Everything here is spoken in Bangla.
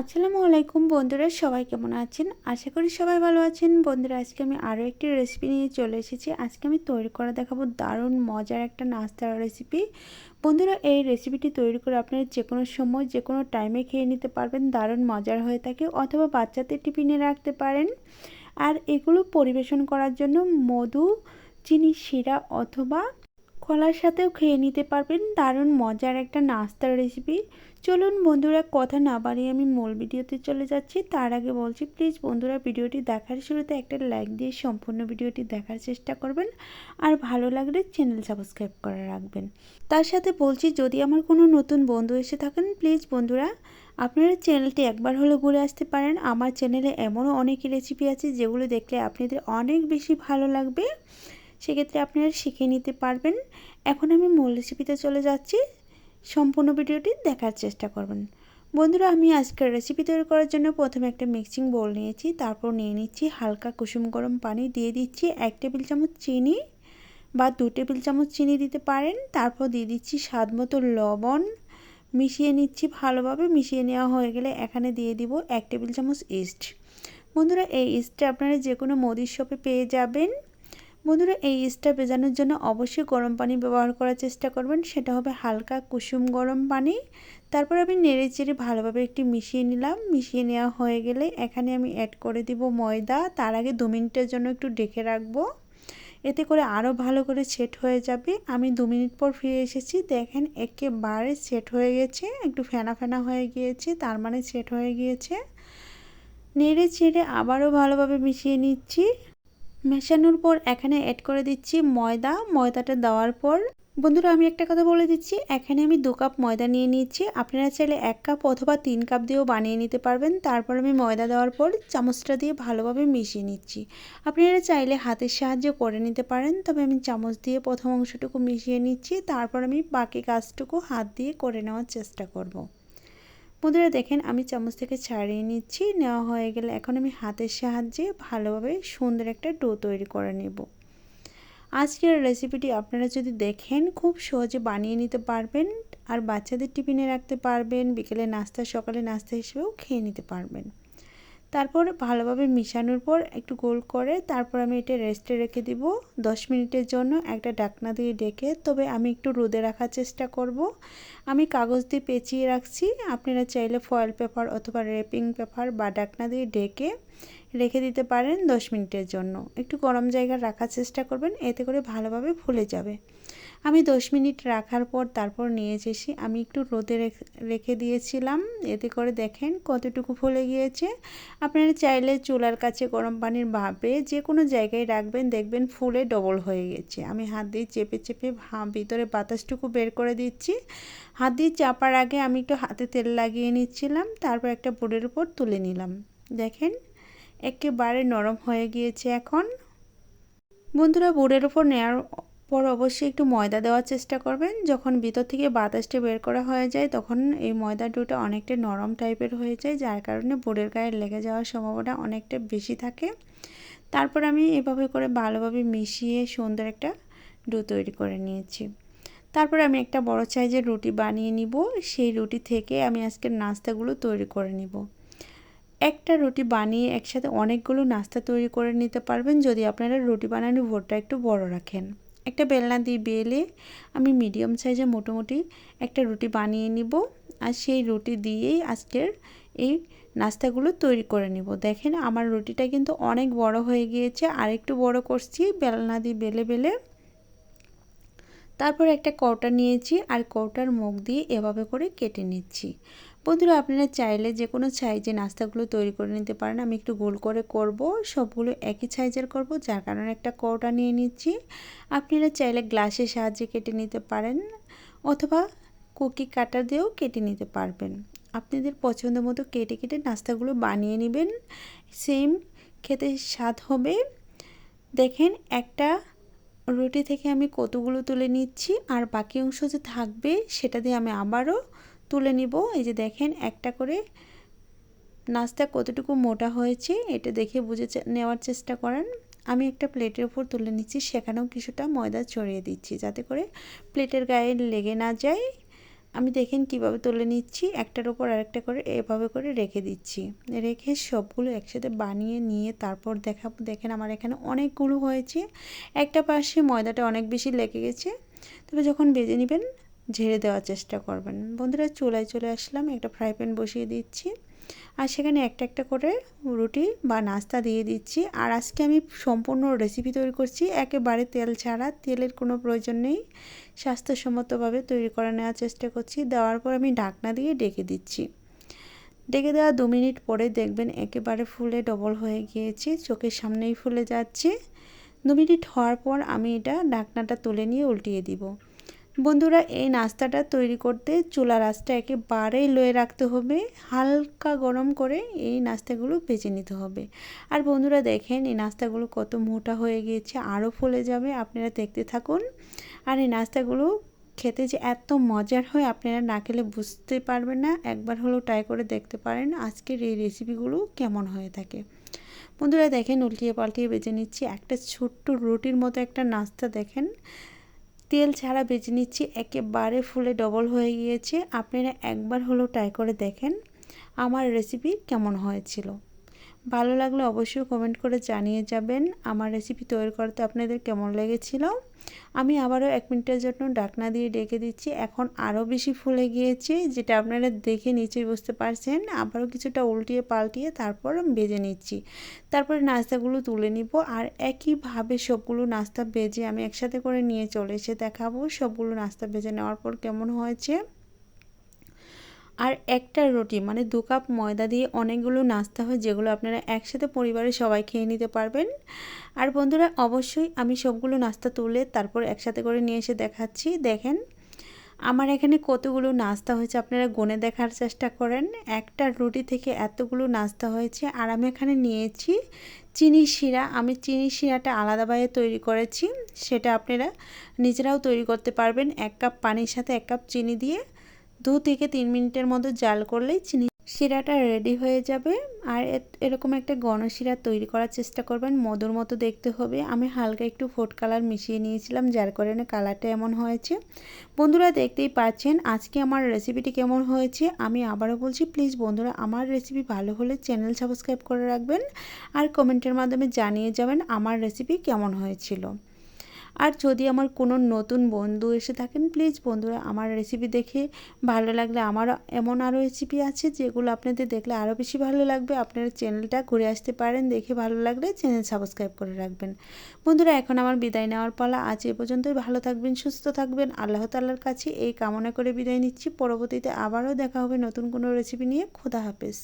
আসসালামু আলাইকুম বন্ধুরা, সবাই কেমন আছেন? আশা করি সবাই ভালো আছেন। বন্ধুরা, আজকে আমি আরও একটি রেসিপি নিয়ে চলে এসেছি। আজকে আমি তৈরি করে দেখাবো দারুণ মজার একটা নাস্তার রেসিপি বন্ধুরা, এই রেসিপিটি তৈরি করে আপনারা যে কোনো সময় যে কোনো টাইমে খেয়ে নিতে পারবেন, দারুণ মজার হয়ে থাকে অথবা বাচ্চাদের টিফিনে রাখতে পারেন। আর এগুলো পরিবেশন করার জন্য মধু, চিনি, শিরা অথবা কলার সাথেও খেয়ে নিতে পারবেন। দারুণ মজার একটা নাস্তার রেসিপি চলুন বন্ধুরা কথা না বাড়িয়ে আমি মূল ভিডিওতে চলে যাচ্ছি। তার আগে বলছি প্লিজ বন্ধুরা ভিডিওটি দেখার শুরুতে একটা লাইক দিয়ে সম্পূর্ণ ভিডিওটি দেখার চেষ্টা করবেন। আর ভালো লাগলে চ্যানেল সাবস্ক্রাইব করে রাখবেন। তার সাথে বলছি, যদি আমার কোনো নতুন বন্ধু এসে থাকেন প্লিজ বন্ধুরা আপনারা চ্যানেলটি একবার হলে ঘুরে আসতে পারেন। আমার চ্যানেলে এমনও অনেক রেসিপি আছে যেগুলো দেখলে আপনাদের অনেক বেশি ভালো লাগবে। সেক্ষেত্রে আপনারা শিখে নিতে পারবেন। এখন আমি মূল রেসিপিতে চলে যাচ্ছি। সম্পূর্ণ ভিডিওটি দেখার চেষ্টা করবেন। বন্ধুরা, আমি আজকের রেসিপি তৈরি করার জন্য প্রথমে একটা মিক্সিং বোল নিয়েছি, তারপর নিয়ে নিচ্ছি হালকা কুসুম গরম পানি, দিয়ে দিচ্ছি এক টেবিল চামচ চিনি বা দু টেবিল চামচ চিনি দিতে পারেন। তারপর দিয়ে দিচ্ছি স্বাদ মতো লবণ। মিশিয়ে নিচ্ছি ভালোভাবে, মিশিয়ে নেওয়া হয়ে গেলে এখানে দিয়ে দিব এক টেবিল চামচ ইস্ট বন্ধুরা, এই ইস্টটা আপনারা যে কোনো মুদির শপে পেয়ে যাবেন। বন্ধুরা, এই ইস্টটা ভেজানোর জন্য অবশ্যই গরম পানি ব্যবহার করার চেষ্টা করবেন। সেটা হবে হালকা কুসুম গরম পানি। তারপর আমি নেড়ে চেড়ে ভালোভাবে একটি মিশিয়ে নিলাম। মিশিয়ে নেওয়া হয়ে গেলে এখানে আমি অ্যাড করে দিব ময়দা। তার আগে দু মিনিটের জন্য একটু ডেকে রাখব। এতে করে আরও ভালো করে সেট হয়ে যাবে। আমি দু মিনিট পর ফিরে এসেছি। দেখেন একেবারে সেট হয়ে গেছে। একটু ফেনা ফেনা হয়ে গিয়েছে। তার মানে সেট হয়ে গিয়েছে। নেড়ে চেড়ে আবারও ভালোভাবে মিশিয়ে নিচ্ছি। মেশানোর পর এখানে অ্যাড করে দিচ্ছি ময়দা। ময়দাটা দেওয়ার পর, বন্ধুরা আমি একটা কথা বলে দিচ্ছি, এখানে আমি দু কাপ ময়দা নিয়ে নিচ্ছি। আপনারা চাইলে এক কাপ অথবা তিন কাপ দিয়েও বানিয়ে নিতে পারবেন। তারপর আমি ময়দা দেওয়ার পর চামচটা দিয়ে ভালোভাবে মিশিয়ে নিচ্ছি। আপনারা চাইলে হাতের সাহায্যে করে নিতে পারেন, তবে আমি চামচ দিয়ে প্রথম অংশটুকু মিশিয়ে নিচ্ছি। তারপর আমি বাকি কাজটুকু হাত দিয়ে করে নেওয়ার চেষ্টা করব। বন্ধুরা দেখেন, আমি চামচ থেকে ছাড়িয়ে নিচ্ছি। নেওয়া হয়ে গেলে এখন আমি হাতের সাহায্যে ভালোভাবে সুন্দর একটা ডো তৈরি করে নেব। আজকের রেসিপিটি আপনারা যদি দেখেন, খুব সহজে বানিয়ে নিতে পারবেন আর বাচ্চাদের টিফিনে রাখতে পারবেন, বিকেলে নাস্তা, সকালে নাস্তা হিসেবেও খেয়ে নিতে পারবেন। তারপর ভালোভাবে মিশানোর পর একটু গোল করে তারপর আমি এটা রেস্টে রেখে দিব। দশ মিনিটের জন্য একটা ডাকনা দিয়ে ডেকে, তবে আমি একটু রোদে রাখার চেষ্টা করব। আমি কাগজ দিয়ে পেঁচিয়ে রাখছি। আপনারা চাইলে ফয়েল পেপার অথবা রেপিং পেপার বা ডাকনা দিয়ে ডেকে রেখে দিতে পারেন দশ মিনিটের জন্য। একটু গরম জায়গা রাখার চেষ্টা করবেন, এতে করে ভালোভাবে ফুলে যাবে। আমি দশ মিনিট রাখার পর তারপর নিয়ে এসেছি আমি একটু রোদে রেখে দিয়েছিলাম। এতে করে দেখেন কতটুকু ফুলে গিয়েছে। আপনারা চাইলে চুলার কাছে গরম পানির ভাপে যে কোনো জায়গায় রাখবেন, দেখবেন ফুলে ডবল হয়ে গেছে। আমি হাত দিয়ে চেপে চেপে ভিতরে বাতাসটুকু বের করে দিচ্ছি। হাত দিয়ে চাপার আগে আমি একটু হাতে তেল লাগিয়ে নিচ্ছিলাম, তারপর একটা বোর্ডের উপর তুলে নিলাম। দেখেন একেবারে নরম হয়ে গিয়েছে এখন। বন্ধুরা, বোর্ডের উপর নেওয়ার পর অবশ্যই একটু ময়দা দেওয়ার চেষ্টা করবেন। যখন ভিতর থেকে বাতাসটি বের করা হয়ে যায়, তখন এই ময়দা ডোটা অনেকটা নরম টাইপের হয়ে যায়, যার কারণে বোর্ডের গায়ে লেগে যাওয়ার সম্ভাবনা অনেকটা বেশি থাকে। তারপর আমি এভাবে করে ভালোভাবে মিশিয়ে সুন্দর একটা ডো তৈরি করে নিয়েছি। তারপর আমি একটা বড় সাইজের রুটি বানিয়ে নিব। সেই রুটি থেকে আমি আজকের নাস্তাগুলো তৈরি করে নিব। একটা রুটি বানিয়ে একসাথে অনেকগুলো নাস্তা তৈরি করে নিতে পারবেন। যদি আপনারা রুটি বানানোর ভোটটা একটু বড় রাখেন। একটা বেলনা দিয়ে বেলে আমি মিডিয়াম সাইজে মোটামুটি একটা রুটি বানিয়ে নিব আর সেই রুটি দিয়েই আজকের এই নাস্তাগুলো তৈরি করে নিব। দেখেন আমার রুটিটা কিন্তু অনেক বড় হয়ে গিয়েছে আর একটু বড় করছি, বেলনা দিয়ে বেলে বেলে। তারপর একটা কৌটা নিয়েছি আর কৌটার মুখ দিয়ে এভাবে করে কেটে নিচ্ছি। বন্ধুরা, আপনারা চাইলে যে কোনো সাইজে নাস্তাগুলো তৈরি করে নিতে পারেন। আমি একটু গোল করে করব। সবগুলো একই সাইজের করব, যার কারণে একটা কৌটা নিয়ে নিচ্ছি। আপনারা চাইলে গ্লাসের সাহায্যে কেটে নিতে পারেন অথবা কুকি কাটার দিয়েও কেটে নিতে পারবেন। আপনাদের পছন্দ মতো কেটে কেটে নাস্তাগুলো বানিয়ে নেবেন। সেম খেতে স্বাদ হবে। দেখেন, একটা রুটি থেকে আমি কতগুলো তুলে নিচ্ছি। আর বাকি অংশ যে থাকবে, সেটা দিয়ে আমি আবারও তুলে নিব। এই যে দেখেন, একটা করে নাস্তা কতটুকু মোটা হয়েছে, এটা দেখে বুঝে নেওয়ার চেষ্টা করেন। আমি একটা প্লেটের উপর তুলে নিচ্ছি, সেখানেও কিছুটা ময়দা ছড়িয়ে দিচ্ছি যাতে করে প্লেটের গায়ে লেগে না যায়। আমি দেখেন কীভাবে তুলে নিচ্ছি, একটার ওপর আরেকটা করে এভাবে করে রেখে দিচ্ছি। রেখে সবগুলো একসাথে বানিয়ে নিয়ে তারপর দেখাবো দেখেন আমার এখানে অনেকগুলো হয়েছে। একটা পাশে ময়দাটা অনেক বেশি লেগে গেছে। তবে যখন বেজে নেবেন ঝেড়ে দেওয়ার চেষ্টা করবেন। বন্ধুরা, চুলায় চলে আসলাম, একটা ফ্রাই প্যান বসিয়ে দিচ্ছি। আর সেখানে একটা একটা করে রুটি বা নাস্তা দিয়ে দিচ্ছি। আর আজকে আমি সম্পূর্ণ রেসিপি তৈরি করছি। একেবারে তেল ছাড়া, তেলের কোনো প্রয়োজন নেই। স্বাস্থ্যসম্মতভাবে তৈরি করে নেওয়ার চেষ্টা করছি। দেওয়ার পর আমি ঢাকনা দিয়ে ডেকে দিচ্ছি। ডেকে দেওয়া দু মিনিট পরে দেখবেন একেবারে ফুলে ডবল হয়ে গিয়েছে। চোখের সামনেই ফুলে যাচ্ছে। দু মিনিট হওয়ার পর আমি এটা ঢাকনাটা তুলে নিয়ে উল্টিয়ে দিব। বন্ধুরা, এই নাস্তাটা তৈরি করতে চুলা রাসটা একেবারেই লয়ে রাখতে হবে। হালকা গরম করে এই নাস্তাগুলো বেজে নিতে হবে। আর বন্ধুরা, দেখেন এই নাস্তাগুলো কত মোটা হয়ে গিয়েছে, আরও ফুলে যাবে, আপনারা দেখতে থাকুন। আর এই নাস্তাগুলো খেতে যে এত মজার হয়, আপনারা না খেলে বুঝতে পারবেন না। একবার হলেও ট্রাই করে দেখতে পারেন আজকের এই রেসিপিগুলো কেমন হয়ে থাকে। বন্ধুরা, দেখেন, উল্টিয়ে পাল্টিয়ে বেজে নিচ্ছি। একটা ছোট্ট রুটির মতো একটা নাস্তা, দেখেন। তেল ছাড়া বেজে নিচ্ছি, একেবারে ফুলে ডবল হয়ে গিয়েছে। আপনারা একবার হলেও ট্রাই করে দেখেন। আমার রেসিপি কেমন হয়েছিল। ভালো লাগলে অবশ্যই কমেন্ট করে জানিয়ে যাবেন। আমার রেসিপি তৈরি করতে আপনাদের কেমন লেগেছিল? আমি আবারও এক মিনিটের জন্য ডাকনা দিয়ে ডেকে দিচ্ছি। এখন আরও বেশি ফুলে গিয়েছে, যেটা আপনারা দেখে নিচে বুঝতে পারছেন। আবারও কিছুটা উল্টিয়ে পাল্টিয়ে তারপর বেজে নিচ্ছি। তারপরে নাস্তাগুলো তুলে নিব আর একইভাবে সবগুলো নাস্তা বেজে আমি একসাথে করে নিয়ে চলে এসে দেখাবো সবগুলো নাস্তা বেজে নেওয়ার পর কেমন হয়েছে। আর একটা রুটি মানে দু কাপ ময়দা দিয়ে অনেকগুলো নাস্তা হয়, যেগুলো আপনারা একসাথে পরিবারের সবাই খেয়ে নিতে পারবেন। আর বন্ধুরা, অবশ্যই আমি সবগুলো নাস্তা তুলে তারপর একসাথে করে নিয়ে এসে দেখাচ্ছি। দেখেন, আমার এখানে কতগুলো নাস্তা হয়েছে, আপনারা গনে দেখার চেষ্টা করেন। একটা রুটি থেকে এতগুলো নাস্তা হয়েছে, আর আমি এখানে নিয়েছি চিনি শিরা। আমি চিনি শিরাটা আলাদাভাবে তৈরি করেছি, সেটা আপনারা নিজেরাও তৈরি করতে পারবেন। এক কাপ পানির সাথে এক কাপ চিনি দিয়ে দু থেকে তিন মিনিটের মতো জাল করলেই চিনি শিরাটা রেডি হয়ে যাবে। আর এরকম একটা গণশিরা তৈরি করার চেষ্টা করবেন, মধুর মতো দেখতে হবে। আমি হালকা একটু ফুড কালার মিশিয়ে নিয়েছিলাম, যার কারণে কালারটা এমন হয়েছে। বন্ধুরা, দেখতেই পাচ্ছেন আজকে আমার রেসিপিটি কেমন হয়েছে। আমি আবারও বলছি প্লিজ বন্ধুরা, আমার রেসিপি ভালো হলে চ্যানেল সাবস্ক্রাইব করে রাখবেন। আর কমেন্টের মাধ্যমে জানিয়ে যাবেন আমার রেসিপি কেমন হয়েছিল। আর যদি আমার কোনো নতুন বন্ধু এসে থাকেন প্লিজ বন্ধুরা আমার রেসিপি দেখে ভালো লাগলে আমার এমন আরও রেসিপি আছে যেগুলো আপনাদের দেখলে আরও বেশি ভালো লাগবে। আপনারা চ্যানেলটা ঘুরে আসতে পারেন, দেখে ভালো লাগলে চ্যানেল সাবস্ক্রাইব করে রাখবেন। বন্ধুরা, এখন আমার বিদায় নেওয়ার পালা। আজ এ পর্যন্তই। ভালো থাকবেন, সুস্থ থাকবেন। আল্লাহ তাল্লার কাছে এই কামনা করে বিদায় নিচ্ছি। পরবর্তীতে আবারও দেখা হবে নতুন কোনো রেসিপি নিয়ে। খোদা হাফেজ।